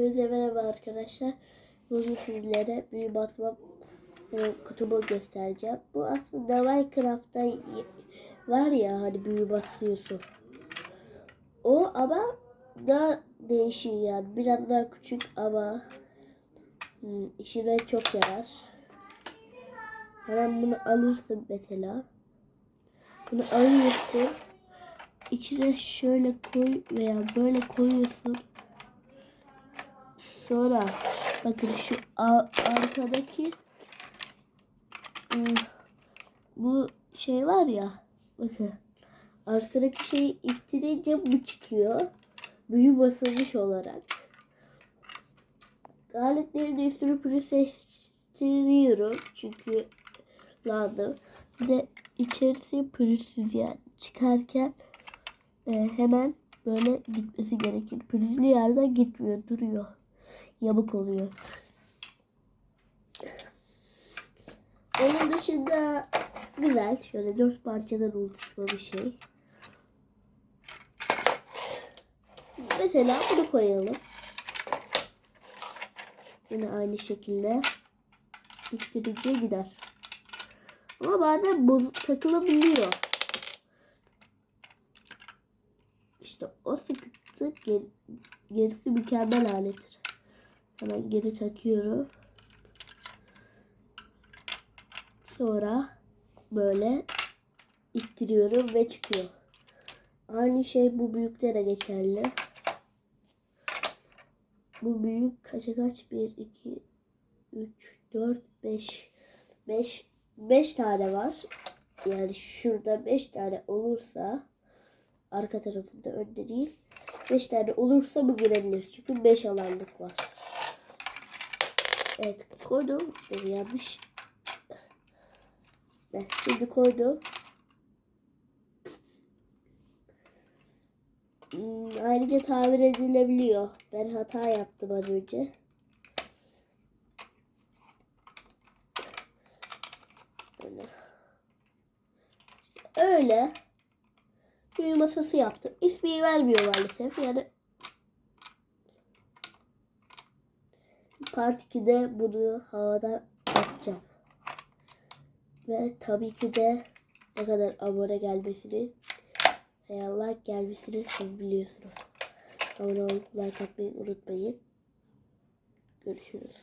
Hepinize merhaba arkadaşlar. Bugün sizlere büyü basma e, kutumu göstereceğim. Bu aslında Minecraft'ta var ya hani büyü basıyorsun. O ama daha değişik yani. Biraz daha küçük ama hmm, işine çok yarar. Hemen bunu alırsın mesela. Bunu alıyorsun. İçine şöyle koy veya böyle koyuyorsun. Sonra bakın şu arkadaki hmm, bu şey var ya bakın arkadaki şeyi ittirince bu çıkıyor. Büyü basılmış olarak. Aletleri de üstünü pürüzleştiriyorum çünkü lazım. Bir de içerisi pürüzsüz yani çıkarken e, hemen böyle gitmesi gerekir. Pürüzlü yerden gitmiyor, duruyor. Yamuk oluyor. Onun dışında güzel. Şöyle dört parçadan oluşma bir şey. Mesela bunu koyalım. Yine aynı şekilde ittirici gider. Ama bazen boz takılabiliyor. İşte o sıkıntı geri, gerisi mükemmel alettir. Hemen geri takıyorum. Sonra böyle ittiriyorum ve çıkıyor. Aynı şey bu büyüklere geçerli. Bu büyük kaça kaç? 1, 2, 3, 4, 5. 5, 5 tane var. Yani şurada 5 tane olursa arka tarafında önde değil. 5 tane olursa bu girebilir. Çünkü 5 alanlık var. Evet koydum. Dur, yanlış. Evet, şimdi koydum. Hmm, ayrıca tamir edilebiliyor. Ben hata yaptım az önce. Öyle. Büyü masası yaptım. İsmi vermiyor maalesef. Yani Part 2'de bunu havada atacağım. Ve tabii ki de ne kadar abone gelmesini veya like gelmesini siz biliyorsunuz. Abone olup like atmayı unutmayın. Görüşürüz.